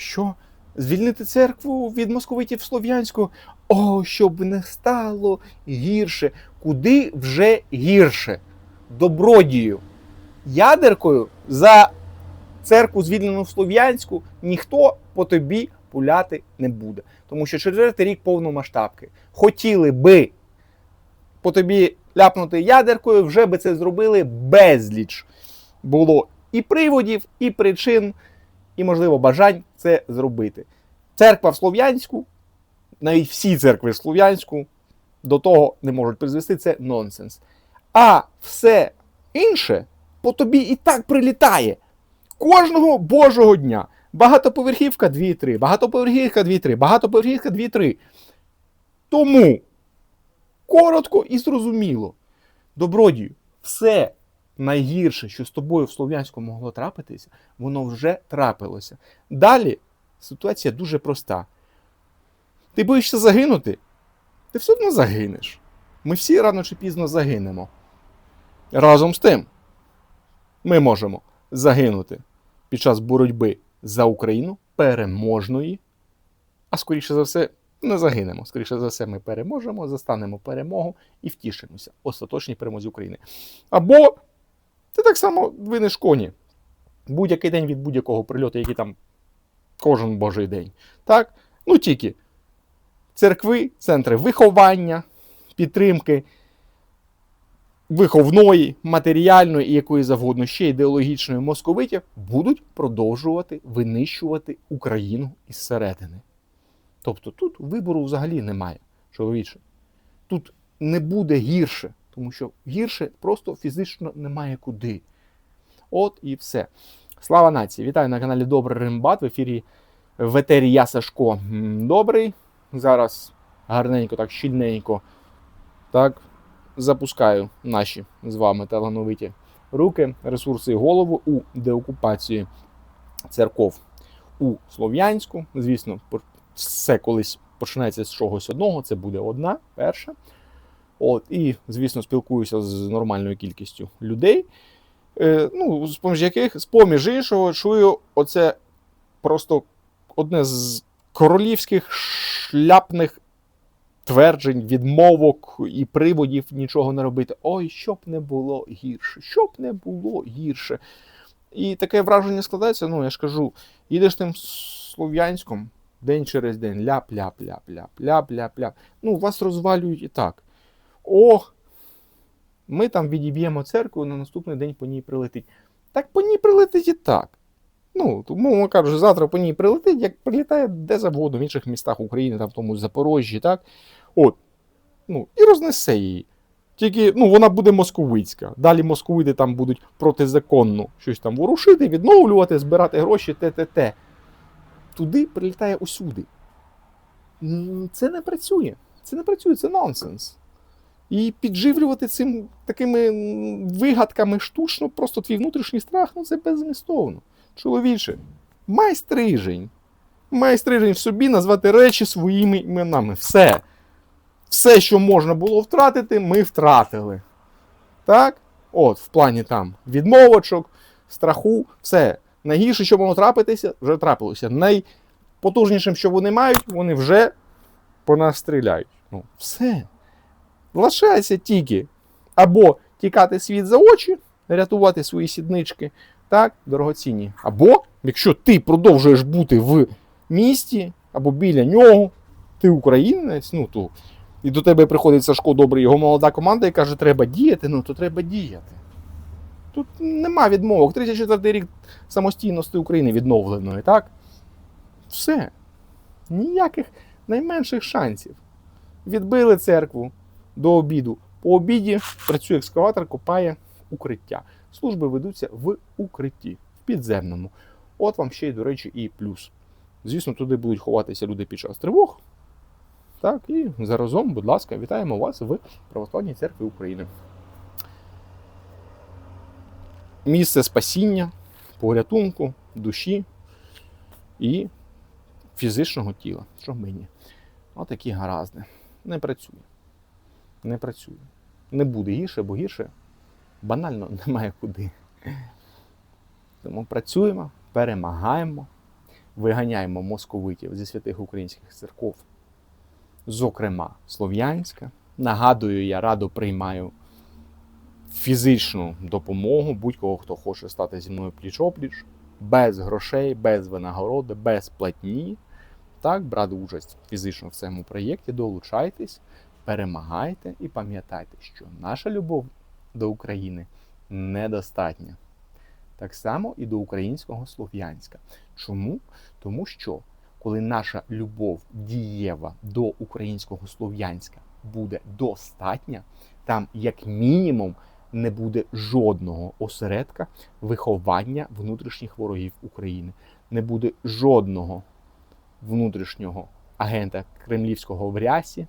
Що? Звільнити церкву від московитів Слов'янську? О, щоб не стало гірше. Куди вже гірше? Добродію. Ядеркою за церкву, звільнену в Слов'янську, ніхто по тобі пуляти не буде. Тому що четвертий рік повномасштабки. Хотіли би по тобі ляпнути ядеркою, вже би це зробили безліч. Було і приводів, і причин, і, можливо, бажань це зробити. Церква в Слов'янську, навіть всі церкви в Слов'янську до того не можуть призвести, це нонсенс. А все інше по тобі і так прилітає. Кожного божого дня. Багатоповерхівка 2-3, багатоповерхівка 2-3, багатоповерхівка 2-3. Тому коротко і зрозуміло. Добродію, все найгірше, що з тобою в Слов'янську могло трапитися, воно вже трапилося. Далі ситуація дуже проста. Ти боїшся загинути? Ти все одно загинеш. Ми всі рано чи пізно загинемо. Разом з тим, ми можемо загинути під час боротьби за Україну переможної, а скоріше за все, не загинемо. Скоріше за все, ми переможемо, застанемо перемогу і втішимося остаточній перемозі України. Або ти так само винеш коні. Будь-який день від будь-якого прильоту, який там кожен божий день. Так? Ну тільки церкви, центри виховання, підтримки виховної, матеріальної і якої завгодно ще ідеологічної московитів будуть продовжувати винищувати Україну із середини. Тобто тут вибору взагалі немає, чоловіче. Тут не буде гірше, тому що гірше просто фізично немає куди. От і все. Слава нації! Вітаю на каналі Добрий Римбат в ефірі в я Сашко Добрий. Зараз гарненько, так щільненько. Так, запускаю наші з вами талановиті руки, ресурси і голову у деокупації церков у Слов'янську. Звісно, все колись починається з чогось одного, це буде одна, перша. От, і, звісно, спілкуюся з нормальною кількістю людей. Е, ну, з поміж яких, з поміж іншого, чую оце просто одне з королівських шляпних тверджень, відмовок і приводів нічого не робити. Ой, щоб не було гірше, щоб не було гірше. І таке враження складається, ну я ж кажу, їдеш тим слов'янськом день через день, ляп-ляп-ляп-ляп, ляп-ляп-ляп. Ну, вас розвалюють і так. Ох, ми там відіб'ємо церкву, на наступний день по ній прилетить. Так по ній прилетить і так. Ну, тому кажуть, завтра по ній прилетить, як прилітає де завгодно в інших містах України, там в тому Запорожжі, так? От. Ну, і рознесе її. Тільки ну, вона буде московицька. Далі московити там будуть протизаконно щось там ворушити, відновлювати, збирати гроші, те-те-те. Туди прилітає усюди. Це не працює. Це не працює, це нонсенс. І підживлювати цим такими вигадками штучно, просто твій внутрішній страх, ну це беззмістовно. Чоловіче, май стрижень. Май стрижень в собі назвати речі своїми іменами. Все. Все, що можна було втратити, ми втратили. Так? От, в плані там відмовочок, страху, все. Найгірше, що могло трапитися, вже трапилося. Найпотужнішим, що вони мають, вони вже по нас стріляють. Ну, все. Лишається тільки або тікати світ за очі, рятувати свої сіднички, так, дорогоцінні. Або, якщо ти продовжуєш бути в місті або біля нього, ти українець, ну то і до тебе приходить Сашко Добрий, його молода команда і каже, треба діяти, ну то треба діяти. Тут нема відмовок. 34 рік самостійності України відновленої, так? Все. Ніяких найменших шансів. Відбили церкву до обіду. По обіді працює екскаватор, копає укриття. Служби ведуться в укритті, в підземному. От вам ще й, до речі, і плюс. Звісно, туди будуть ховатися люди під час тривог. Так, і заразом, будь ласка, вітаємо вас в Православній церкві України. Місце спасіння, порятунку, душі і фізичного тіла. Що мені? Отакі гаразди. Не працює. Не працює. Не буде гірше, бо гірше банально немає куди. Тому працюємо, перемагаємо, виганяємо московитів зі святих українських церков, зокрема Слов'янська. Нагадую, я радо приймаю фізичну допомогу будь-кого, хто хоче стати зі мною пліч-опліч, без грошей, без винагороди, без платні. Так, брати участь фізично в цьому проєкті, долучайтесь, перемагайте і пам'ятайте, що наша любов до України недостатня. Так само і до українського слов'янська. Чому? Тому що коли наша любов дієва до українського слов'янська буде достатня, там, як мінімум, не буде жодного осередка виховання внутрішніх ворогів України, не буде жодного внутрішнього агента кремлівського в рясі,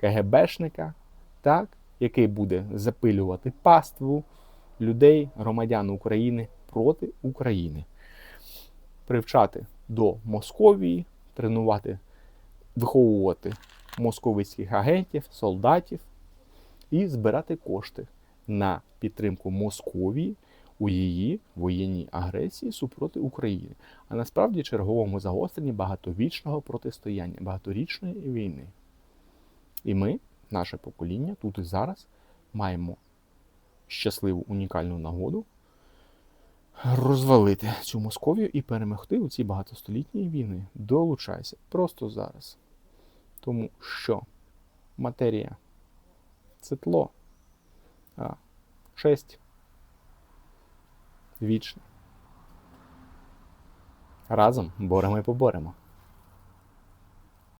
КГБшника, так, який буде запилювати паству людей, громадян України проти України, привчати до Московії, тренувати, виховувати московицьких агентів, солдатів і збирати кошти на підтримку Московії у її воєнній агресії супроти України, а насправді черговому загостренні багатовічного протистояння, багаторічної війни. І ми, наше покоління, тут і зараз маємо щасливу унікальну нагоду розвалити цю Московію і перемогти у цій багатостолітній війни. Долучайся просто зараз. Тому що матерія це тло, а честь вічна. Разом боремо і поборемо.